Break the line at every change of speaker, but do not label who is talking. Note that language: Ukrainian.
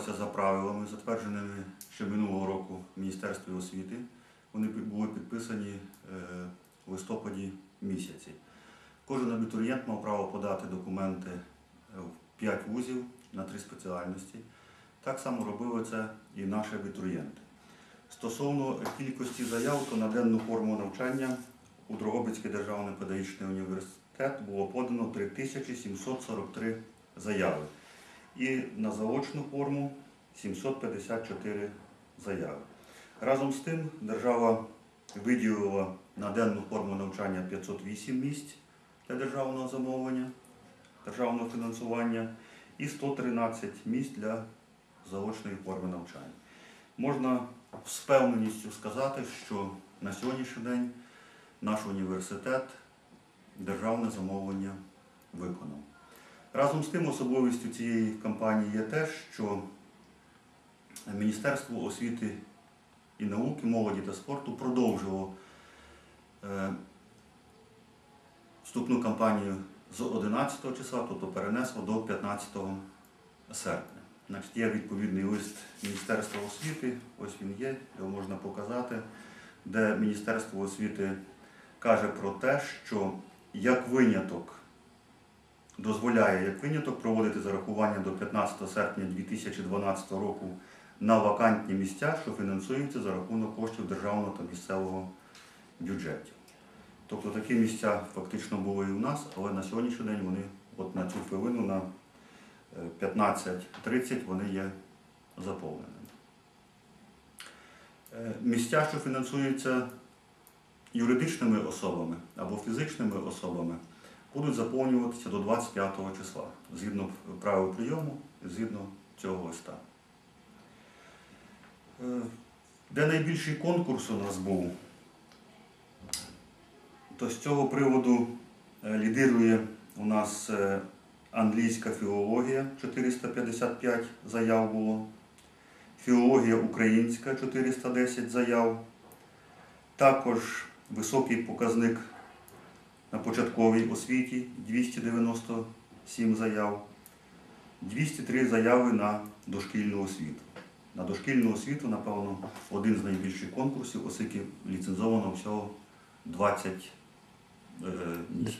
відбувався за правилами, затвердженими ще минулого року в Міністерстві освіти. Вони були підписані е, у листопаді місяці. Кожен абітурієнт мав право подати документи е, в 5 вузів на три спеціальності. Так само робили це і наші абітурієнти. Стосовно кількості заяв, то на денну форму навчання у Дрогобицький державний педагогічний університет було подано 3743 заяви. І на заочну форму 754 заяви. Разом з тим держава виділила на денну форму навчання 508 місць для державного замовлення, державного фінансування і 113 місць для заочної форми навчання. Можна з впевненістю сказати, що на сьогоднішній день наш університет державне замовлення виконав. Разом з тим особливістю цієї кампанії є те, що Міністерство освіти і науки, молоді та спорту продовжило е, вступну кампанію з 11 числа, тобто перенесло до 15 серпня. Значить, є відповідний лист Міністерства освіти, ось він є, його можна показати, де Міністерство освіти каже про те, що як виняток дозволяє як виняток проводити зарахування до 15 серпня 2012 року на вакантні місця, що фінансуються за рахунок коштів державного та місцевого бюджетів. Тобто такі місця фактично були і у нас, але на сьогоднішній день вони от на цю хвилину на е, 15.30 вони є заповненими. Е, Місця, що фінансуються юридичними особами або фізичними особами, будуть заповнюватися до 25 числа, згідно правил прийому, згідно цього листа. Е, Де найбільший конкурс у нас був, то з цього приводу е, лідирує у нас е, англійська філологія 455 заяв було, філологія українська 410 заяв, також високий показник на початковій освіті 297 заяв, 203 заяви на дошкільну освіту. На дошкільну освіту, напевно, один з найбільших конкурсів, оскільки ліцензовано всього 20 е, місць.